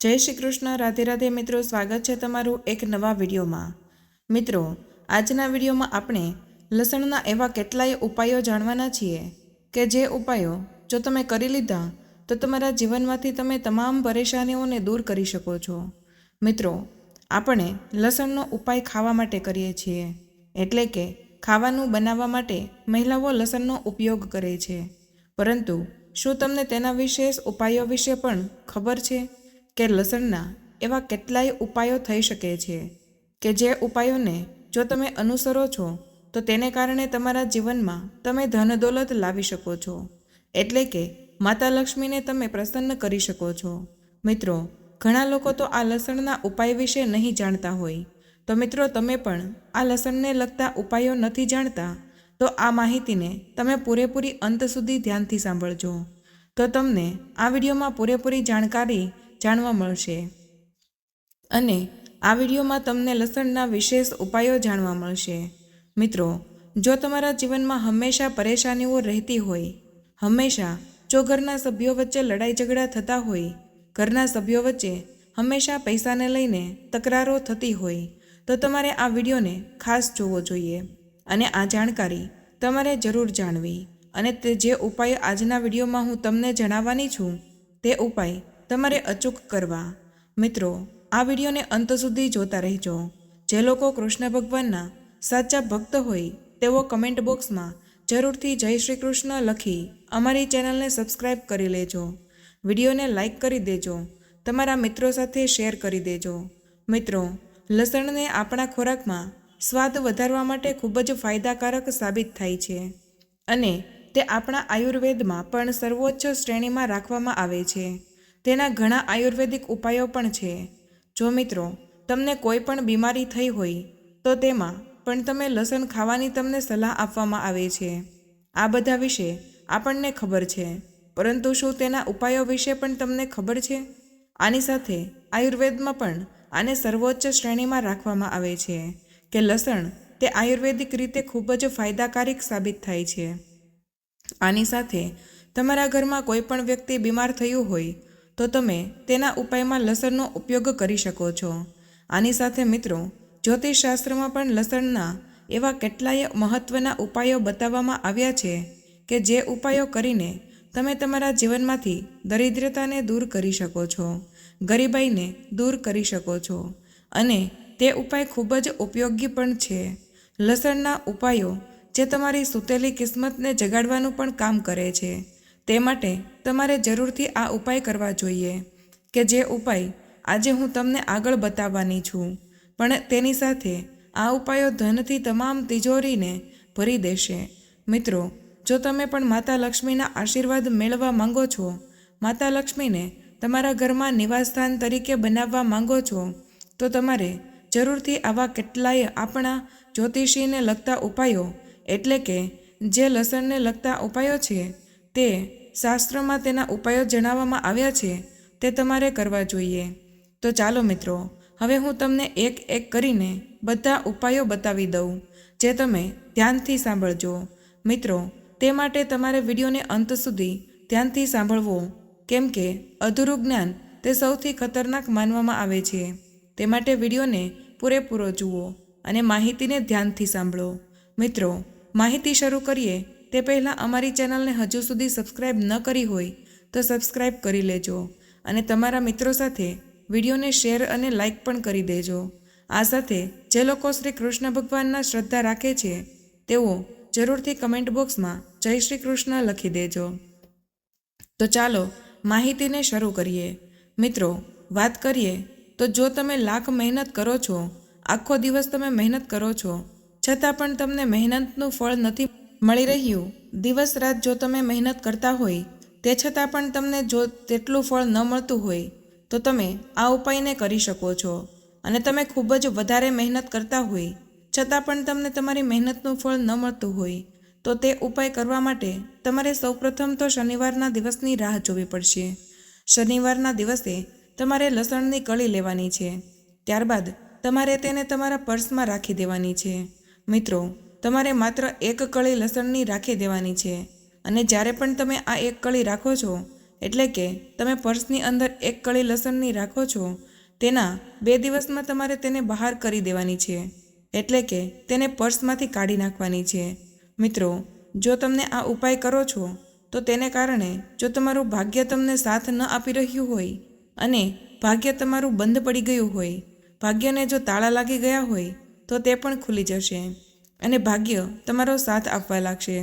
જય શ્રી કૃષ્ણ, રાધે રાધે મિત્રો, સ્વાગત છે તમારું એક નવા વિડીયોમાં. મિત્રો, આજના વિડીયોમાં આપણે લસણના એવા કેટલાય ઉપાયો જાણવાના છીએ કે જે ઉપાયો જો તમે કરી લીધા, તો તમારા જીવનમાંથી તમે તમામ પરેશાનીઓને દૂર કરી શકો છો. મિત્રો, આપણે લસણનો ઉપાય ખાવા માટે કરીએ છીએ. એટલે કે ખાવાનું બનાવવા માટે મહિલાઓ લસણનો ઉપયોગ કરે છે. પરંતુ શું તમને તેના વિશેષ ઉપાયો વિશે પણ ખબર છે? કે લસણના એવા કેટલાય ઉપાયો થઈ શકે છે કે જે ઉપાયોને જો તમે અનુસરો છો, તો તેને કારણે તમારા જીવનમાં તમે ધન દોલત લાવી શકો છો. એટલે કે માતા લક્ષ્મીને તમે પ્રસન્ન કરી શકો છો. મિત્રો, ઘણા લોકો તો આ લસણના ઉપાય વિશે નહીં જાણતા હોય. તો મિત્રો, તમે પણ આ લસણને લગતા ઉપાયો નથી જાણતા? તો આ માહિતીને તમે પૂરેપૂરી અંત સુધી ધ્યાનથી સાંભળજો. તો તમને આ વિડીયોમાં પૂરેપૂરી જાણકારી જાણવા મળશે. અને આ વિડીયોમાં તમને લસણના વિશેષ ઉપાયો જાણવા મળશે. મિત્રો, જો તમારા જીવનમાં હંમેશા પરેશાનીઓ રહેતી હોય, હંમેશા જો ઘરના સભ્યો વચ્ચે લડાઈ ઝઘડા થતા હોય, ઘરના સભ્યો વચ્ચે હંમેશા પૈસાને લઈને તકરારો થતી હોય, તો તમારે આ વિડીયોને ખાસ જોવો જોઈએ અને આ જાણકારી તમારે જરૂર જાણવી. અને તે જે ઉપાય આજના વિડીયોમાં હું તમને જણાવવાની છું, તે ઉપાય તમારે અચૂક કરવા. મિત્રો, આ વિડીયોને અંત સુધી જોતા રહેજો. જે લોકો કૃષ્ણ ભગવાનના સાચા ભક્ત હોય, તેઓ કમેન્ટ બોક્સમાં જરૂરથી જય શ્રી કૃષ્ણ લખી અમારી ચેનલને સબસ્ક્રાઈબ કરી લેજો. વિડીયોને લાઈક કરી દેજો. તમારા મિત્રો સાથે શેર કરી દેજો. મિત્રો, લસણને આપણા ખોરાકમાં સ્વાદ વધારવા માટે ખૂબ જ ફાયદાકારક સાબિત થાય છે અને તે આપણા આયુર્વેદમાં પણ સર્વોચ્ચ શ્રેણીમાં રાખવામાં આવે છે. તેના ઘણા આયુર્વેદિક ઉપાયો પણ છે. જો મિત્રો, તમને કોઈ પણ બીમારી થઈ હોય, તો તેમાં પણ તમે લસણ ખાવાની તમને સલાહ આપવામાં આવે છે. આ બધા વિશે આપણને ખબર છે. પરંતુ શું તેના ઉપાયો વિશે પણ તમને ખબર છે? આની સાથે આયુર્વેદમાં પણ આને સર્વોચ્ચ શ્રેણીમાં રાખવામાં આવે છે કે લસણ તે આયુર્વેદિક રીતે ખૂબ જ ફાયદાકારક સાબિત થાય છે. આની સાથે તમારા ઘરમાં કોઈ પણ વ્યક્તિ બીમાર થયું હોય તો તમે તેના ઉપાયમાં લસણનો ઉપયોગ કરી શકો છો. આની સાથે મિત્રો, જ્યોતિષશાસ્ત્રમાં પણ લસણના એવા કેટલાય મહત્ત્વના ઉપાયો બતાવવામાં આવ્યા છે કે જે ઉપાયો કરીને તમે તમારા જીવનમાંથી દરિદ્રતાને દૂર કરી શકો છો, ગરીબાઈને દૂર કરી શકો છો અને તે ઉપાય ખૂબ જ ઉપયોગી પણ છે. લસણના ઉપાયો જે તમારી સૂતેલી કિસ્મતને જગાડવાનું પણ કામ કરે છે. તે માટે તમારે જરૂરથી આ ઉપાય કરવા જોઈએ. કે જે ઉપાય આજે હું તમને આગળ બતાવવાની છું. પણ તેની સાથે આ ઉપાયો ધનથી તમામ તિજોરીને ભરી દેશે. મિત્રો, જો તમે પણ માતા લક્ષ્મીના આશીર્વાદ મેળવવા માંગો છો, માતા લક્ષ્મીને તમારા ઘરમાં નિવાસસ્થાન તરીકે બનાવવા માંગો છો, તો તમારે જરૂરથી આવા કેટલાય આપણા જ્યોતિષીને લગતા ઉપાયો, એટલે કે જે લસણને લગતા ઉપાયો છે, તે શાસ્ત્રમાં તેના ઉપાયો જણાવવામાં આવ્યા છે, તે તમારે કરવા જોઈએ. તો ચાલો મિત્રો, હવે હું તમને એક એક કરીને બધા ઉપાયો બતાવી દઉં, જે તમે ધ્યાનથી સાંભળજો. મિત્રો, તે માટે તમારે વિડીયોને અંત સુધી ધ્યાનથી સાંભળવો, કેમ કે અધૂરું જ્ઞાન તે સૌથી ખતરનાક માનવામાં આવે છે. તે માટે વિડીયોને પૂરેપૂરો જુઓ અને માહિતીને ધ્યાનથી સાંભળો. મિત્રો, માહિતી શરૂ કરીએ તે પહેલાં અમારી ચેનલને હજુ સુધી સબસ્ક્રાઇબ ન કરી હોય તો સબસ્ક્રાઇબ કરી લેજો અને તમારા મિત્રો સાથે વિડીયોને શેર અને લાઈક પણ કરી દેજો. આ સાથે જે લોકો શ્રી કૃષ્ણ ભગવાનના શ્રદ્ધા રાખે છે, તેઓ જરૂરથી કમેન્ટ બોક્સમાં જય શ્રી કૃષ્ણ લખી દેજો. તો ચાલો માહિતીને શરૂ કરીએ. મિત્રો, વાત કરીએ તો જો તમે લાખ મહેનત કરો છો, આખો દિવસ તમે મહેનત કરો છો, છતાં પણ તમને મહેનતનું ફળ નથી મળી રહ્યું. દિવસ રાત જો તમે મહેનત કરતા હોય, તે છતાં પણ તમને જો તેટલું ફળ ન મળતું હોય, તો તમે આ ઉપાયને કરી શકો છો. અને તમે ખૂબ જ વધારે મહેનત કરતા હોય, છતાં પણ તમને તમારી મહેનતનું ફળ ન મળતું હોય, તો તે ઉપાય કરવા માટે તમારે સૌપ્રથમ તો શનિવારના દિવસની રાહ જોવી પડશે. શનિવારના દિવસે તમારે લસણની કળી લેવાની છે. ત્યારબાદ તમારે તેને તમારા પર્સમાં રાખી દેવાની છે. મિત્રો તમારે માત્ર એક કળી લસણની રાખી દેવાની છે. અને જ્યારે પણ તમે આ એક કળી રાખો છો, એટલે કે તમે પર્સની અંદર એક કળી લસણની રાખો છો, તેના બે દિવસમાં તમારે તેને બહાર કરી દેવાની છે. એટલે કે તેને પર્સમાંથી કાઢી નાખવાની છે. મિત્રો, જો તમને આ ઉપાય કરો છો, તો તેને કારણે જો તમારું ભાગ્ય તમને સાથ ન આપી રહ્યું હોય, અને ભાગ્ય તમારું બંધ પડી ગયું હોય, ભાગ્યને જો તાળા લાગી ગયા હોય, તો તે પણ ખુલી જશે. અને ભાગ્ય તમારો સાથ આપવા લાગશે.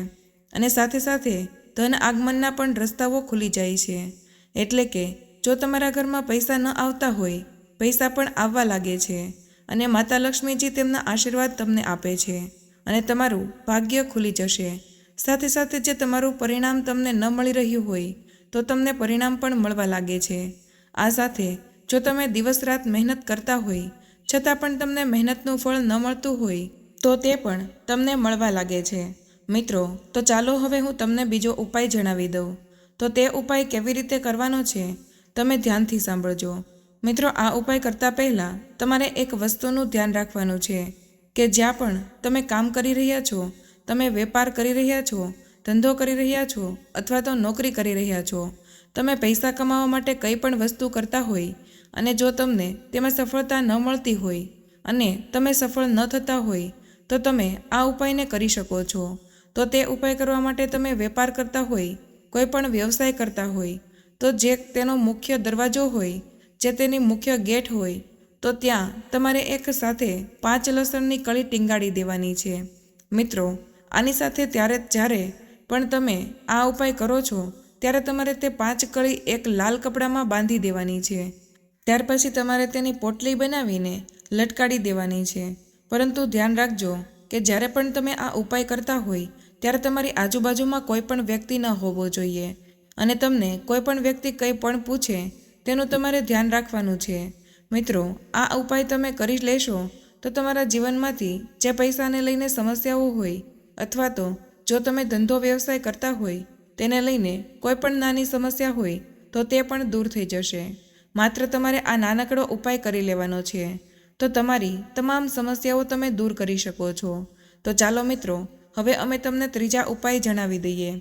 અને સાથે સાથે ધન આગમનના પણ રસ્તાઓ ખુલી જાય છે. એટલે કે, જો તમારા ઘરમાં પૈસા ન આવતા હોય, પૈસા પણ આવવા લાગે છે અને માતા લક્ષ્મીજી તેમના આશીર્વાદ તમને આપે છે અને તમારું ભાગ્ય ખુલી જશે. સાથે સાથે જે તમારું પરિણામ તમને ન મળી રહ્યું હોય, તો તમને પરિણામ પણ મળવા લાગે છે. આ સાથે, જો તમે દિવસ રાત મહેનત કરતા હોય, છતાં પણ તમને મહેનતનું ફળ ન મળતું હોય તો તે પણ તમને મળવા લાગે છે. મિત્રો, તો ચાલો હવે હું તમને બીજો ઉપાય જણાવી દઉં. તો તે ઉપાય કેવી રીતે કરવાનો છે, તમે ધ્યાનથી સાંભળજો. મિત્રો, આ ઉપાય કરતાં પહેલાં તમારે એક વસ્તુનું ધ્યાન રાખવાનું છે કે જ્યાં પણ તમે કામ કરી રહ્યા છો, તમે વેપાર કરી રહ્યા છો, ધંધો કરી રહ્યા છો અથવા તો નોકરી કરી રહ્યા છો, તમે પૈસા કમાવા માટે કંઈ પણ વસ્તુ કરતા હોય અને જો તમને તેમાં સફળતા ન મળતી હોય અને તમે સફળ ન થતા હોય તો તમે આ ઉપાયને કરી શકો છો. તો તે ઉપાય કરવા માટે તમે વેપાર કરતા હોય, કોઈ પણ વ્યવસાય કરતા હોય, તો જે તેનો મુખ્ય દરવાજો હોય, જે તેની મુખ્ય ગેટ હોય, તો ત્યાં તમારે એક સાથે પાંચ લસણની કળી ટીંગાડી દેવાની છે. મિત્રો, આની સાથે ત્યારે જ્યારે પણ તમે આ ઉપાય કરો છો, ત્યારે તમારે તે પાંચ કળી એક લાલ કપડામાં બાંધી દેવાની છે. ત્યાર પછી તમારે તેની પોટલી બનાવીને લટકાડી દેવાની છે. પરંતુ ધ્યાન રાખજો કે જ્યારે પણ તમે આ ઉપાય કરતા હોય, ત્યારે તમારી આજુબાજુમાં કોઈ પણ વ્યક્તિ ન હોવો જોઈએ. અને તમને કોઈ પણ વ્યક્તિ કંઈ પણ પૂછે, તેનું તમારે ધ્યાન રાખવાનું છે. મિત્રો, આ ઉપાય તમે કરી લેશો, તો તમારા જીવનમાંથી જે પૈસાને લઈને સમસ્યાઓ હોય, અથવા તો જો તમે ધંધો વ્યવસાય કરતા હોય, તેને લઈને કોઈ પણ નાની સમસ્યા હોય, તો તે પણ દૂર થઈ જશે. માત્ર તમારે આ નાનકડો ઉપાય કરી લેવાનો છે. તો તમારી તમામ સમસ્યાઓ તમે દૂર કરી શકો છો. તો ચાલો મિત્રો, હવે અમે તમને ત્રીજા ઉપાય જણાવી દઈએ.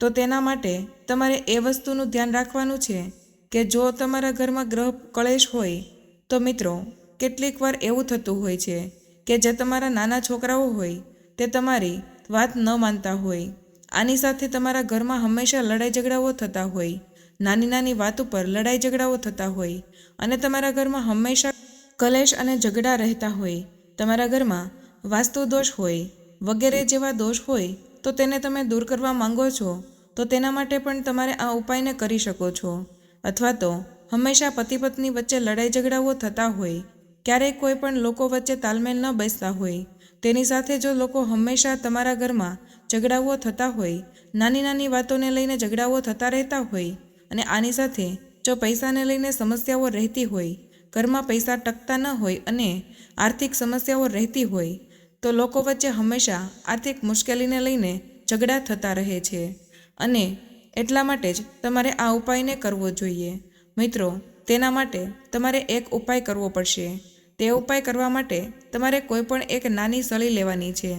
તો તેના માટે તમારે એ વસ્તુનું ધ્યાન રાખવાનું છે કે જો તમારા ઘરમાં ગ્રહ કળેશ હોય, તો મિત્રો, કેટલીક વાર એવું થતું હોય છે કે જે તમારા નાના છોકરાઓ હોય, તે તમારી વાત ન માનતા હોય. આની સાથે તમારા ઘરમાં હંમેશા લડાઈ ઝઘડાઓ થતા હોય. નાની નાની વાત ઉપર લડાઈ ઝઘડાઓ થતા હોય અને તમારા ઘરમાં હંમેશા કલેશ અને ઝઘડા રહેતા હોય, તમારા ઘરમાં વાસ્તુ દોષ હોય, વગેરે જેવા દોષ હોય, તો તેને તમે દૂર કરવા માંગો છો, તો તેના માટે પણ તમારે આ ઉપાયને કરી શકો છો. અથવા તો, હંમેશા પતિ પત્ની વચ્ચે લડાઈ ઝઘડાઓ થતા હોય ક્યારેક કોઈ પણ લોકો વચ્ચે તાલમેલ ન બેસતા હોય, તેની સાથે જો લોકો હંમેશા તમારા ઘરમાં ઝઘડાઓ થતા હોય નાની નાની વાતોને લઈને ઝઘડાઓ થતા રહેતા હોય, અને આની સાથે જો પૈસાને લઈને સમસ્યાઓ રહેતી હોય ઘરમાં પૈસા ટકતા ન હોય અને આર્થિક સમસ્યાઓ રહેતી હોય, તો લોકો વચ્ચે હંમેશા આર્થિક મુશ્કેલીને લઈને ઝઘડા થતા રહે છે. અને એટલા માટે જ તમારે આ ઉપાયને કરવો જોઈએ. મિત્રો, તેના માટે તમારે એક ઉપાય કરવો પડશે. તે ઉપાય કરવા માટે તમારે કોઈ પણ એક નાની સળી લેવાની છે.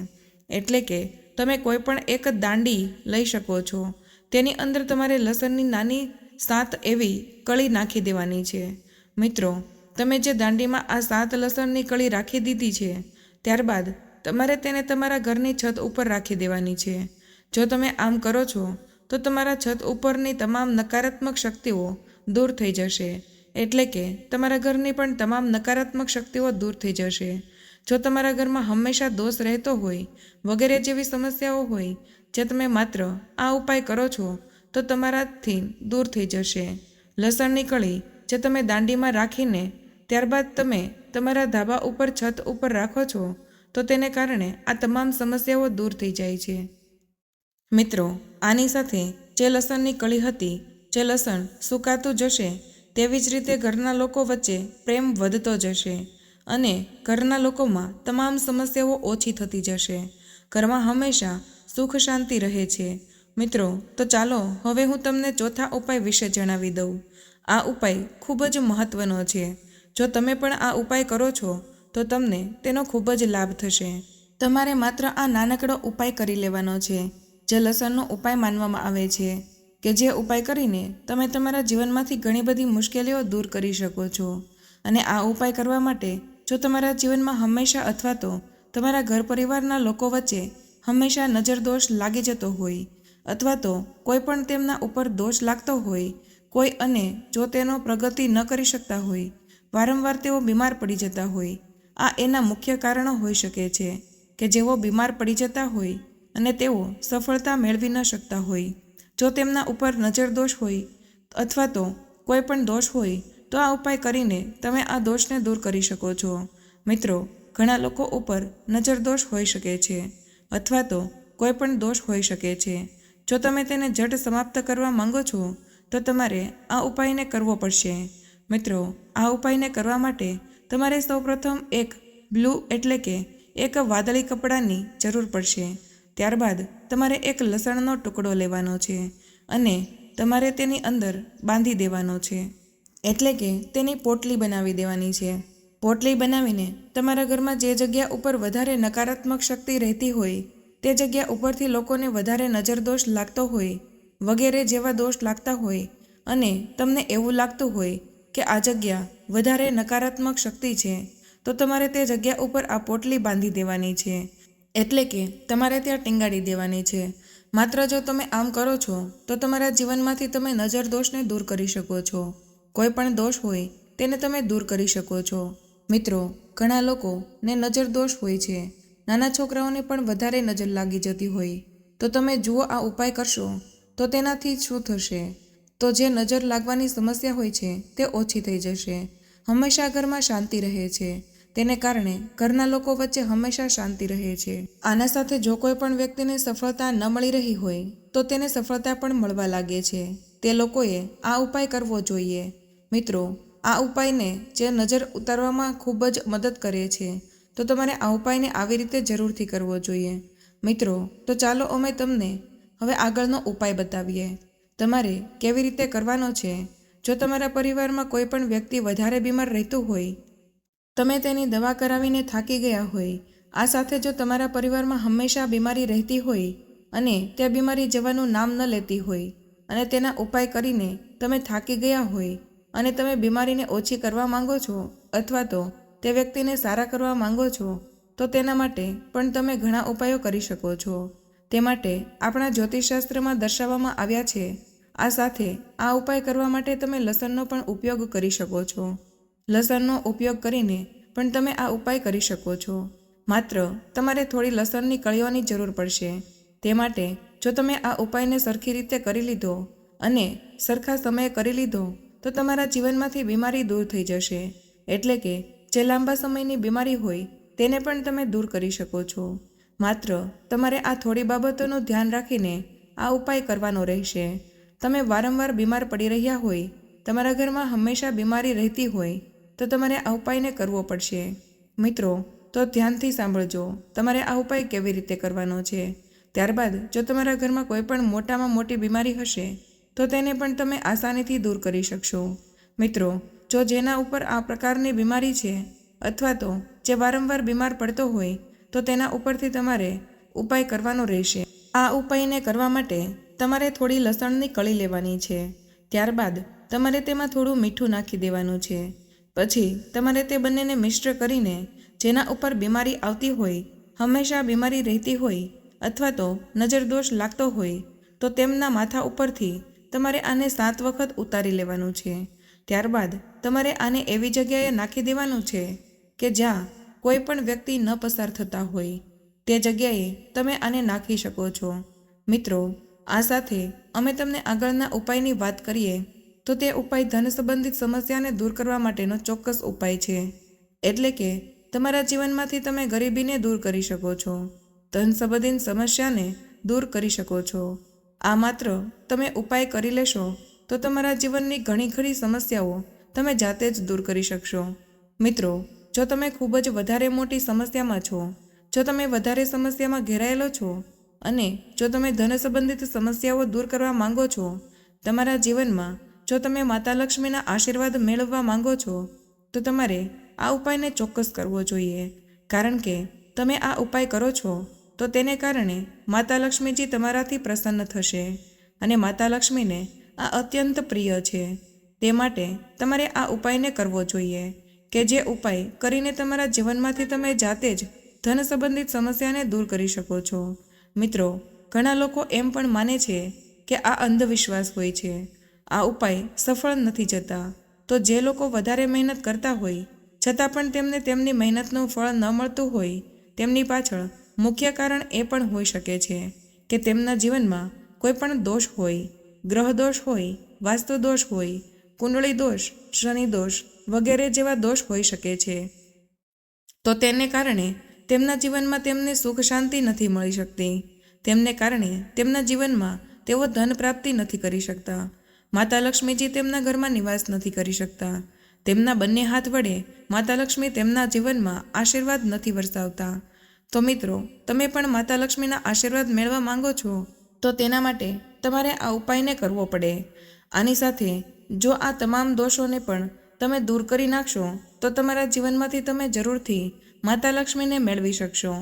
એટલે કે તમે કોઈ પણ એક દાંડી લઈ શકો છો. તેની અંદર તમારે લસણની નાની સાત એવી કળી નાખી દેવાની છે. મિત્રો તમે જે દાંડીમાં આ સાત લસણની કળી રાખી દીધી છે, ત્યારબાદ તમારે તેને તમારા ઘરની છત ઉપર રાખી દેવાની છે. જો તમે આમ કરો છો, તો તમારા છત ઉપરની તમામ નકારાત્મક શક્તિઓ દૂર થઈ જશે. એટલે કે તમારા ઘરની પણ તમામ નકારાત્મક શક્તિઓ દૂર થઈ જશે. જો તમારા ઘરમાં હંમેશા દોષ રહેતો હોય, વગેરે જેવી સમસ્યાઓ હોય, જે તમે માત્ર આ ઉપાય કરો છો, તો તમારાથી દૂર થઈ જશે. લસણની કળી જે તમે દાંડીમાં રાખીને ત્યારબાદ તમે તમારા ધાબા ઉપર છત ઉપર રાખો છો, તો તેને કારણે આ તમામ સમસ્યાઓ દૂર થઈ જાય છે. મિત્રો, આની સાથે જે લસણની કળી હતી, જે લસણ સુકાતું જશે, તેવી જ રીતે ઘરના લોકો વચ્ચે પ્રેમ વધતો જશે અને ઘરના લોકોમાં તમામ સમસ્યાઓ ઓછી થતી જશે. ઘરમાં હંમેશા સુખ શાંતિ રહે છે. મિત્રો, તો ચાલો હવે હું તમને ચોથા ઉપાય વિશે જણાવી દઉં. આ ઉપાય ખૂબ જ મહત્ત્વનો છે. જો તમે પણ આ ઉપાય કરો છો, તો તમને તેનો ખૂબ જ લાભ થશે. તમારે માત્ર આ નાનકડો ઉપાય કરી લેવાનો છે, જે લસણનો ઉપાય માનવામાં આવે છે, કે જે ઉપાય કરીને તમે તમારા જીવનમાંથી ઘણી બધી મુશ્કેલીઓ દૂર કરી શકો છો. અને આ ઉપાય કરવા માટે જો તમારા જીવનમાં હંમેશા અથવા તો તમારા ઘર પરિવારના લોકો વચ્ચે હંમેશા નજર દોષ લાગી જતો હોય, અથવા તો કોઈ પણ તેમના ઉપર દોષ લાગતો હોય, કોઈ અને જો તેનો પ્રગતિ ન કરી શકતા હોય વારંવાર તેઓ બીમાર પડી જતા હોય. આ એના મુખ્ય કારણો હોઈ શકે છે કે જેઓ બીમાર પડી જતા હોય અને તેઓ સફળતા મેળવી ન શકતા હોય. જો તેમના ઉપર નજર દોષ હોય અથવા તો કોઈ પણ દોષ હોય, તો આ ઉપાય કરીને તમે આ દોષને દૂર કરી શકો છો. મિત્રો, ઘણા લોકો ઉપર નજર દોષ હોઈ શકે છે અથવા તો કોઈ પણ દોષ હોઈ શકે છે. જો તમે તેને જટ સમાપ્ત કરવા માંગો છો, તો તમારે આ ઉપાયને કરવો પડશે. મિત્રો, આ ઉપાયને કરવા માટે તમારે સૌપ્રથમ એક બ્લુ એટલે કે એક વાદળી કપડાની જરૂર પડશે. ત્યારબાદ તમારે એક લસણનો ટુકડો લેવાનો છે અને તમારે તેની અંદર બાંધી દેવાનો છે. એટલે કે તેની પોટલી બનાવી દેવાની છે. પોટલી બનાવીને તમારા ઘરમાં જે જગ્યા ઉપર વધારે નકારાત્મક શક્તિ રહેતી હોય, તે જગ્યા ઉપરથી લોકોને વધારે નજર દોષ લાગતો હોય, વગેરે જેવા દોષ લાગતા હોય અને તમને એવું લાગતું હોય કે આ જગ્યા વધારે નકારાત્મક શક્તિ છે, તો તમારે તે જગ્યા ઉપર આ પોટલી બાંધી દેવાની છે. એટલે કે તમારે ત્યાં ટીંગાડી દેવાની છે. માત્ર જો તમે આમ કરો છો, તો તમારા જીવનમાંથી તમે નજર દોષને દૂર કરી શકો છો. કોઈ પણ દોષ હોય, તેને તમે દૂર કરી શકો છો. મિત્રો, ઘણા લોકો ને નજર દોષ હોય છે. નાના છોકરાઓને પણ વધારે નજર લાગી જતી હોય. તો તમે જુઓ આ ઉપાય કરશો, તો તેનાથી શું થશે? તો જે નજર લાગવાની સમસ્યા હોય છે, તે ઓછી થઈ જશે. હંમેશા ઘરમાં શાંતિ રહે છે. તેને કારણે ઘરના લોકો વચ્ચે હંમેશા શાંતિ રહે છે. આના સાથે જો કોઈ પણ વ્યક્તિને સફળતા ન મળી રહી હોય, તો તેને સફળતા પણ મળવા લાગે છે. તે લોકોએ આ ઉપાય કરવો જોઈએ. મિત્રો, આ ઉપાયને જે નજર ઉતારવામાં ખૂબ જ મદદ કરે છે, તો તમારે આ ઉપાયને આવી રીતે જરૂરથી કરવો જોઈએ. મિત્રો, તો ચાલો અમે તમને હવે આગળનો ઉપાય બતાવીએ. તમારે કેવી રીતે કરવાનો છે? જો તમારા પરિવારમાં કોઈ પણ વ્યક્તિ વધારે બીમાર રહેતું હોય, તમે તેની દવા કરાવીને થાકી ગયા હોય, આ સાથે જો તમારા પરિવારમાં હંમેશા બીમારી રહેતી હોય અને તે બીમારી જવાનું નામ ન લેતી હોય અને તેના ઉપાય કરીને તમે થાકી ગયા હોય અને તમે બીમારીને ઓછી કરવા માંગો છો અથવા તો તે વ્યક્તિને સારા કરવા માંગો છો, તો તેના માટે પણ તમે ઘણા ઉપાયો કરી શકો છો. તે માટે આપણા જ્યોતિષશાસ્ત્રમાં દર્શાવવામાં આવ્યા છે આ સાથે આ ઉપાય કરવા માટે તમે લસણનો પણ ઉપયોગ કરી શકો છો. લસણનો ઉપયોગ કરીને પણ તમે આ ઉપાય કરી શકો છો. માત્ર તમારે થોડી લસણની કળીઓની જરૂર પડશે. તે માટે જો તમે આ ઉપાયને સરખી રીતે કરી લીધો અને સરખા સમયે કરી લીધો, તો તમારા જીવનમાંથી બીમારી દૂર થઈ જશે. એટલે કે જે લાંબા સમયની બીમારી હોય, તેને પણ તમે દૂર કરી શકો છો. માત્ર તમારે આ થોડી બાબતોનું ધ્યાન રાખીને આ ઉપાય કરવાનો રહેશે. તમે વારંવાર બીમાર પડી રહ્યા હોય, તમારા ઘરમાં હંમેશા બીમારી રહેતી હોય, તો તમારે આ ઉપાયને કરવો પડશે. મિત્રો, તો ધ્યાનથી સાંભળજો, તમારે આ ઉપાય કેવી રીતે કરવાનો છે? ત્યારબાદ, જો તમારા ઘરમાં કોઈ પણ મોટામાં મોટી બીમારી હશે, તો તેને પણ તમે આસાનીથી દૂર કરી શકશો. મિત્રો, જો જેના ઉપર આ પ્રકારની બીમારી છે, અથવા તો જે વારંવાર બીમાર પડતો હોય, તો તેના ઉપરથી તમારે ઉપાય કરવાનો રહેશે. આ ઉપાયને કરવા માટે તમારે થોડી લસણની કળી લેવાની છે. ત્યારબાદ તમારે તેમાં થોડું મીઠું નાખી દેવાનું છે. પછી તમારે તે બંનેને મિશ્ર કરીને જેના ઉપર બીમારી આવતી હોય, હંમેશા બીમારી રહેતી હોય અથવા તો નજરદોષ લાગતો હોય, તો તેમના માથા ઉપરથી તમારે આને સાત વખત ઉતારી લેવાનું છે. ત્યારબાદ તમારે આને એવી જગ્યાએ નાખી દેવાનું છે કે જ્યાં કોઈ પણ વ્યક્તિ ન પસાર થતા હોય. તે જગ્યાએ તમે આને નાખી શકો છો. મિત્રો આ સાથે અમે તમને આગળના ઉપાયની વાત કરીએ, તો તે ઉપાય ધન સંબંધિત સમસ્યાને દૂર કરવા માટેનો ચોક્કસ ઉપાય છે. એટલે કે, તમારા જીવનમાંથી તમે ગરીબીને દૂર કરી શકો છો, ધન સંબંધિત સમસ્યાને દૂર કરી શકો છો. આ માત્ર તમે ઉપાય કરી લેશો, તો તમારા જીવનની ઘણી ખરી સમસ્યાઓ તમે જાતે જ દૂર કરી શકશો. મિત્રો, જો તમે ખૂબ જ વધારે મોટી સમસ્યામાં છો, જો તમે વધારે સમસ્યામાં ઘેરાયેલો છો અને જો તમે ધન સંબંધિત સમસ્યાઓ દૂર કરવા માંગો છો, તમારા જીવનમાં જો તમે માતા લક્ષ્મીના આશીર્વાદ મેળવવા માંગો છો, તો તમારે આ ઉપાયને ચોક્કસ કરવો જોઈએ. કારણ કે તમે આ ઉપાય કરો છો, તો તેને કારણે માતા લક્ષ્મીજી તમારાથી પ્રસન્ન થશે અને માતા લક્ષ્મીને આ અત્યંત પ્રિય છે. તે માટે તમારે આ ઉપાયને કરવો જોઈએ કે જે ઉપાય કરીને તમારા જીવનમાંથી તમે જાતે જ ધન સંબંધિત સમસ્યાને દૂર કરી શકો છો. મિત્રો, ઘણા લોકો એમ પણ માને છે કે આ અંધવિશ્વાસ હોય છે. આ ઉપાય સફળ નથી જતા. તો જે લોકો વધારે મહેનત કરતા હોય, છતાં પણ તેમને તેમની મહેનતનું ફળ ન મળતું હોય, તેમની પાછળ મુખ્ય કારણ એ પણ હોઈ શકે છે કે તેમના જીવનમાં કોઈ પણ દોષ હોય, ગ્રહ દોષ હોય, વાસ્તુ દોષ હોય, કુંડળી દોષ, શનિ દોષ વગેરે જેવા દોષ હોઈ શકે છે. તો તેને કારણે તેમના જીવનમાં તેમને સુખ શાંતિ નથી મળી શકતી. તેમને કારણે તેમના જીવનમાં તેઓ ધન પ્રાપ્તિ નથી કરી શકતા. માતા લક્ષ્મીજી તેમના ઘરમાં નિવાસ નથી કરી શકતા. તેમના બંને હાથ વડે માતા લક્ષ્મી તેમના જીવનમાં આશીર્વાદ નથી વરસાવતા. તો મિત્રો, તમે પણ માતા લક્ષ્મીના આશીર્વાદ મેળવવા માંગો છો? તો તેના માટે તમારે આ ઉપાયને કરવો પડે. આની સાથે, જો આ તમામ દોષોને પણ તમે દૂર કરી નાખશો, તો તમારા જીવનમાંથી તમે જરૂરથી માતા લક્ષ્મીને મેળવી શકશો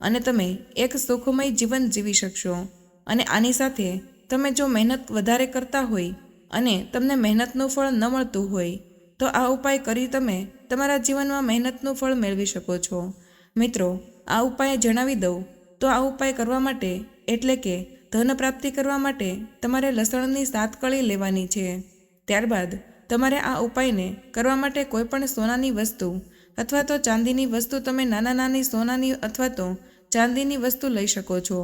અને તમે એક સુખમય જીવન જીવી શકશો. અને આની સાથે તમે જો મહેનત વધારે કરતા હોય અને તમને મહેનતનું ફળ ન મળતું હોય, તો આ ઉપાય કરી તમે તમારા જીવનમાં મહેનતનું ફળ મેળવી શકો છો. મિત્રો, આ ઉપાય જણાવી દઉં. તો આ ઉપાય કરવા માટે એટલે કે ધન પ્રાપ્તિ કરવા માટે તમારે લસણની સાત કળી લેવાની છે. ત્યારબાદ તમારે આ ઉપાયને કરવા માટે કોઈ પણ સોનાની વસ્તુ અથવા તો ચાંદીની વસ્તુ તમે નાના નાની સોનાની અથવા તો ચાંદીની વસ્તુ લઈ શકો છો.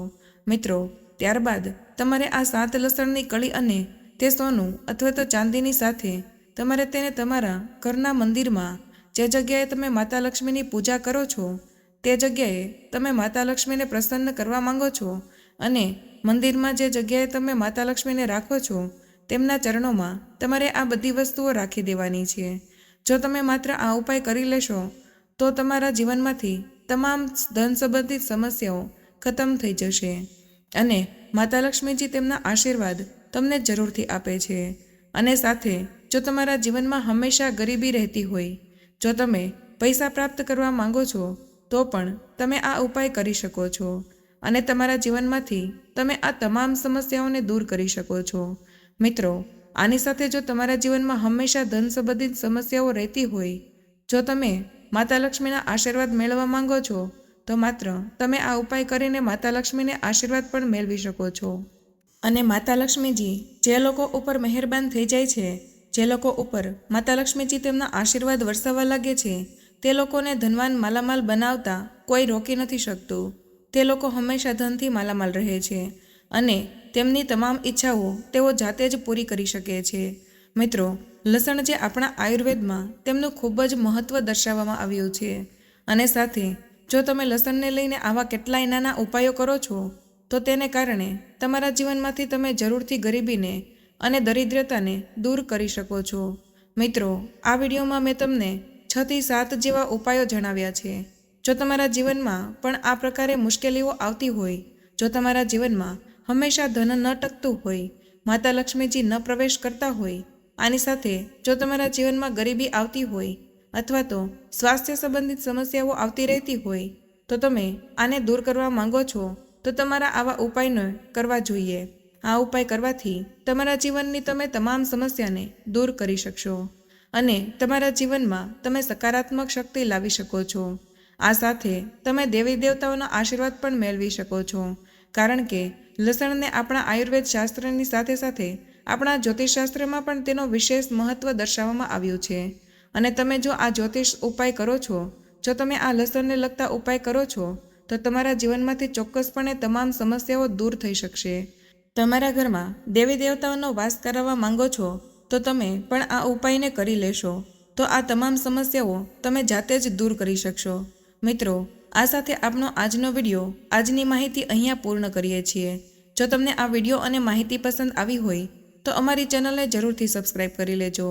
મિત્રો, ત્યારબાદ તમારે આ સાત લસણની કળી અને તે સોનું અથવા તો ચાંદીની સાથે તમારે તેને તમારા ઘરના મંદિરમાં જે જગ્યાએ તમે માતા લક્ષ્મીની પૂજા કરો છો, તે જગ્યાએ તમે માતા લક્ષ્મીને પ્રસન્ન કરવા માંગો છો અને મંદિરમાં જે જગ્યાએ તમે માતા લક્ષ્મીને રાખો છો, તેમના ચરણોમાં તમારે આ બધી વસ્તુઓ રાખી દેવાની છે. જો તમે માત્ર આ ઉપાય કરી લેશો, તો તમારા જીવનમાંથી તમામ ધન સંબંધિત સમસ્યાઓ ખતમ થઈ જશે અને માતા લક્ષ્મીજી તેમના આશીર્વાદ તમને જરૂરથી આપે છે. અને સાથે, જો તમારા જીવનમાં હંમેશા ગરીબી રહેતી હોય, જો તમે પૈસા પ્રાપ્ત કરવા માંગો છો, તો પણ તમે આ ઉપાય કરી શકો છો. અને તમારા જીવનમાંથી તમે આ તમામ સમસ્યાઓને દૂર કરી શકો છો. મિત્રો આની સાથે જો તમારા જીવનમાં હંમેશા ધન સંબંધિત સમસ્યાઓ રહેતી હોય, જો તમે માતા લક્ષ્મીના આશીર્વાદ મેળવવા માંગો છો, તો માત્ર તમે આ ઉપાય કરીને માતા લક્ષ્મીને આશીર્વાદ પણ મેળવી શકો છો. અને માતા લક્ષ્મીજી, જે લોકો ઉપર મહેરબાન થઈ જાય છે, જે લોકો ઉપર માતા લક્ષ્મીજી તેમના આશીર્વાદ વરસાવવા લાગે છે, તે લોકોને ધનવાન માલામાલ બનાવતા કોઈ રોકી નથી શકતું. તે લોકો હંમેશા ધનથી માલામાલ રહે છે. અને તેમની તમામ ઈચ્છાઓ તેઓ જાતે જ પૂરી કરી શકે છે. મિત્રો, લસણ જે આપણા આયુર્વેદમાં તેમનું ખૂબ જ મહત્ત્વ દર્શાવવામાં આવ્યું છે. અને સાથે, જો તમે લસણને લઈને આવા કેટલાય નાના ઉપાયો કરો છો, તો તેને કારણે તમારા જીવનમાંથી તમે જરૂરથી ગરીબીને અને દરિદ્રતાને દૂર કરી શકો છો. મિત્રો, આ વિડીયોમાં મેં તમને છથી સાત જેવા ઉપાયો જણાવ્યા છે. જો તમારા જીવનમાં પણ આ પ્રકારે મુશ્કેલીઓ આવતી હોય, જો તમારા જીવનમાં હંમેશા ધન ન ટકતું હોય, માતા લક્ષ્મીજી ન પ્રવેશ કરતા હોય. આની સાથે જો તમારા જીવનમાં ગરીબી આવતી હોય અથવા તો સ્વાસ્થ્ય સંબંધિત સમસ્યાઓ આવતી રહેતી હોય, તો તમે આને દૂર કરવા માંગો છો, તો તમારા આવા ઉપાયનો કરવા જોઈએ. આ ઉપાય કરવાથી તમારા જીવનની તમે તમામ સમસ્યાને દૂર કરી શકશો અને તમારા જીવનમાં તમે સકારાત્મક શક્તિ લાવી શકો છો. આ સાથે તમે દેવી દેવતાઓનો આશીર્વાદ પણ મેળવી શકો છો, કારણ કે લસણને આપણા આયુર્વેદ શાસ્ત્રની સાથે સાથે આપણા જ્યોતિષશાસ્ત્રમાં પણ તેનો વિશેષ મહત્ત્વ દર્શાવવામાં આવ્યું છે. અને તમે જો આ જ્યોતિષ ઉપાય કરો છો, જો તમે આ લસણને લગતા ઉપાય કરો છો, તો તમારા જીવનમાંથી ચોક્કસપણે તમામ સમસ્યાઓ દૂર થઈ શકશે. તમારા ઘરમાં દેવી દેવતાઓનો વાસ કરાવવા માંગો છો, તો તમે પણ આ ઉપાયને કરી લેશો. તો આ તમામ સમસ્યાઓ તમે જાતે જ દૂર કરી શકશો. મિત્રો, આ સાથે આપનો આજનો વીડિયો, આજની માહિતી અહીંયા પૂર્ણ કરીએ છીએ. જો તમને આ વીડિયો અને માહિતી પસંદ આવી હોય, તો અમારી ચેનલને જરૂરથી સબસ્ક્રાઇબ કરી લેજો.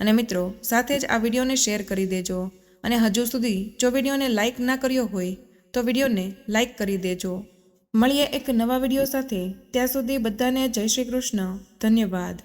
અને મિત્રો, સાથે જ આ વિડીયોને શેર કરી દેજો. અને હજુ સુધી જો વિડીયોને લાઇક ના કર્યો હોય, તો વિડીયોને લાઇક કરી દેજો. મળીએ એક નવા વીડિયો સાથે. ત્યાં સુધી બધાને જય શ્રી કૃષ્ણ. ધન્યવાદ.